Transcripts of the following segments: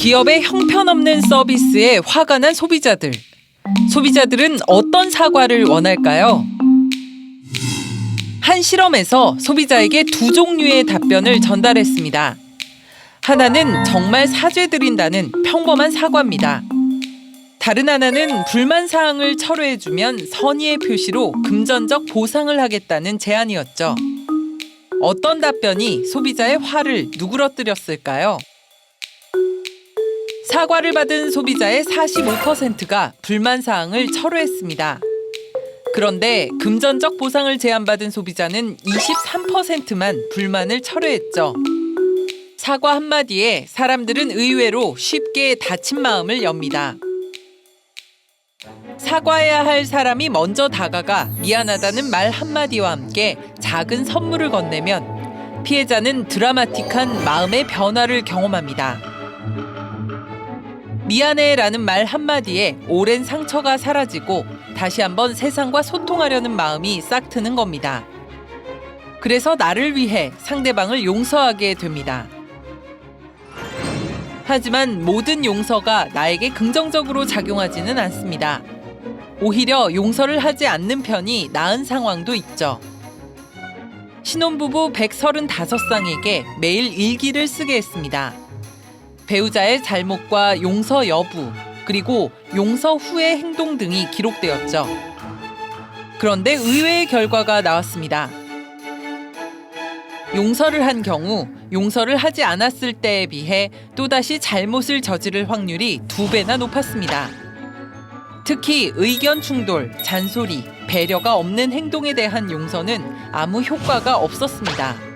기업의 형편없는 서비스에 화가 난 소비자들. 소비자들은 어떤 사과를 원할까요? 한 실험에서 소비자에게 두 종류의 답변을 전달했습니다. 하나는 정말 사죄드린다는 평범한 사과입니다. 다른 하나는 불만 사항을 철회해주면 선의의 표시로 금전적 보상을 하겠다는 제안이었죠. 어떤 답변이 소비자의 화를 누그러뜨렸을까요? 사과를 받은 소비자의 45%가 불만 사항을 철회했습니다. 그런데 금전적 보상을 제안받은 소비자는 23%만 불만을 철회했죠. 사과 한마디에 사람들은 의외로 쉽게 다친 마음을 엽니다. 사과해야 할 사람이 먼저 다가가 미안하다는 말 한마디와 함께 작은 선물을 건네면 피해자는 드라마틱한 마음의 변화를 경험합니다. 미안해 라는 말 한마디에 오랜 상처가 사라지고 다시 한번 세상과 소통하려는 마음이 싹 트는 겁니다. 그래서 나를 위해 상대방을 용서하게 됩니다. 하지만 모든 용서가 나에게 긍정적으로 작용하지는 않습니다. 오히려 용서를 하지 않는 편이 나은 상황도 있죠. 신혼부부 135쌍에게 매일 일기를 쓰게 했습니다. 배우자의 잘못과 용서 여부, 그리고 용서 후의 행동 등이 기록되었죠. 그런데 의외의 결과가 나왔습니다. 용서를 한 경우 용서를 하지 않았을 때에 비해 또다시 잘못을 저지를 확률이 두 배나 높았습니다. 특히 의견 충돌, 잔소리, 배려가 없는 행동에 대한 용서는 아무 효과가 없었습니다.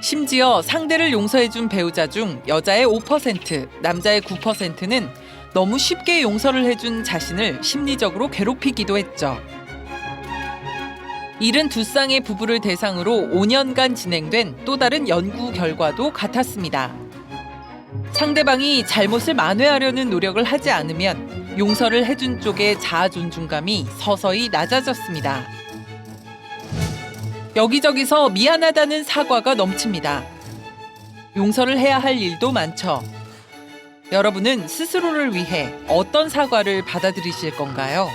심지어 상대를 용서해준 배우자 중 여자의 5%, 남자의 9%는 너무 쉽게 용서를 해준 자신을 심리적으로 괴롭히기도 했죠. 72쌍의 부부를 대상으로 5년간 진행된 또 다른 연구 결과도 같았습니다. 상대방이 잘못을 만회하려는 노력을 하지 않으면 용서를 해준 쪽의 자아 존중감이 서서히 낮아졌습니다. 여기저기서 미안하다는 사과가 넘칩니다. 용서를 해야 할 일도 많죠. 여러분은 스스로를 위해 어떤 사과를 받아들이실 건가요?